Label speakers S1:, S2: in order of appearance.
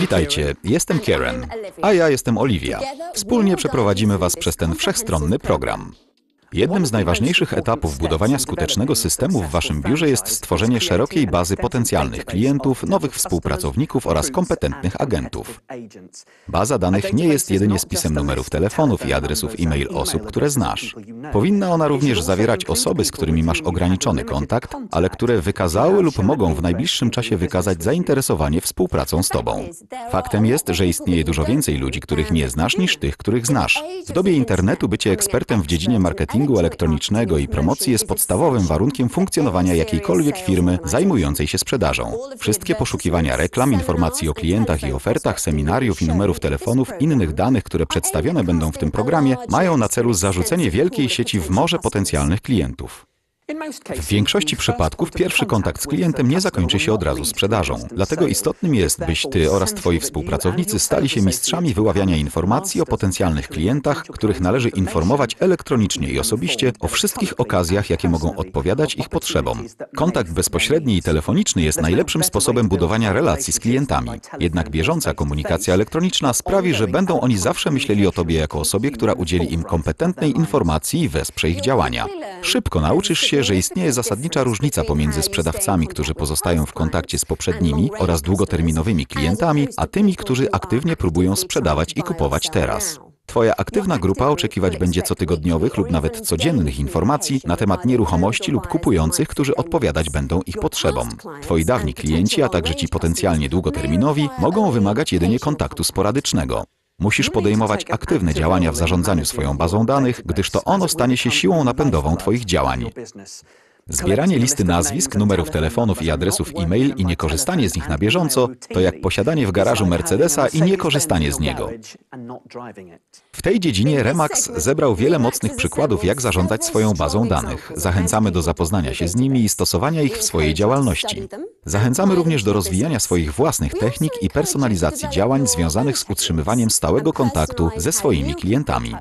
S1: Witajcie, jestem Kieran, a ja jestem Olivia. Wspólnie przeprowadzimy Was przez ten wszechstronny program. Jednym z najważniejszych etapów budowania skutecznego systemu w Waszym biurze jest stworzenie szerokiej bazy potencjalnych klientów, nowych współpracowników oraz kompetentnych agentów. Baza danych nie jest jedynie spisem numerów telefonów i adresów e-mail osób, które znasz. Powinna ona również zawierać osoby, z którymi masz ograniczony kontakt, ale które wykazały lub mogą w najbliższym czasie wykazać zainteresowanie współpracą z Tobą. Faktem jest, że istnieje dużo więcej ludzi, których nie znasz, niż tych, których znasz. W dobie internetu bycie ekspertem w dziedzinie marketingu marketingu elektronicznego i promocji jest podstawowym warunkiem funkcjonowania jakiejkolwiek firmy zajmującej się sprzedażą. Wszystkie poszukiwania reklam, informacji o klientach i ofertach, seminariów i numerów telefonów, innych danych, które przedstawione będą w tym programie, mają na celu zarzucenie wielkiej sieci w morze potencjalnych klientów. W większości przypadków pierwszy kontakt z klientem nie zakończy się od razu sprzedażą. Dlatego istotnym jest, byś ty oraz twoi współpracownicy stali się mistrzami wyławiania informacji o potencjalnych klientach, których należy informować elektronicznie i osobiście o wszystkich okazjach, jakie mogą odpowiadać ich potrzebom. Kontakt bezpośredni i telefoniczny jest najlepszym sposobem budowania relacji z klientami. Jednak bieżąca komunikacja elektroniczna sprawi, że będą oni zawsze myśleli o tobie jako osobie, która udzieli im kompetentnej informacji i wesprze ich działania. Szybko nauczysz się, że istnieje zasadnicza różnica pomiędzy sprzedawcami, którzy pozostają w kontakcie z poprzednimi oraz długoterminowymi klientami, a tymi, którzy aktywnie próbują sprzedawać i kupować teraz. Twoja aktywna grupa oczekiwać będzie cotygodniowych lub nawet codziennych informacji na temat nieruchomości lub kupujących, którzy odpowiadać będą ich potrzebom. Twoi dawni klienci, a także ci potencjalnie długoterminowi, mogą wymagać jedynie kontaktu sporadycznego. Musisz podejmować aktywne działania w zarządzaniu swoją bazą danych, gdyż to ono stanie się siłą napędową Twoich działań. Zbieranie listy nazwisk, numerów telefonów i adresów e-mail i niekorzystanie z nich na bieżąco to jak posiadanie w garażu Mercedesa i niekorzystanie z niego. W tej dziedzinie Remax zebrał wiele mocnych przykładów, jak zarządzać swoją bazą danych. Zachęcamy do zapoznania się z nimi i stosowania ich w swojej działalności. Zachęcamy również do rozwijania swoich własnych technik i personalizacji działań związanych z utrzymywaniem stałego kontaktu ze swoimi klientami.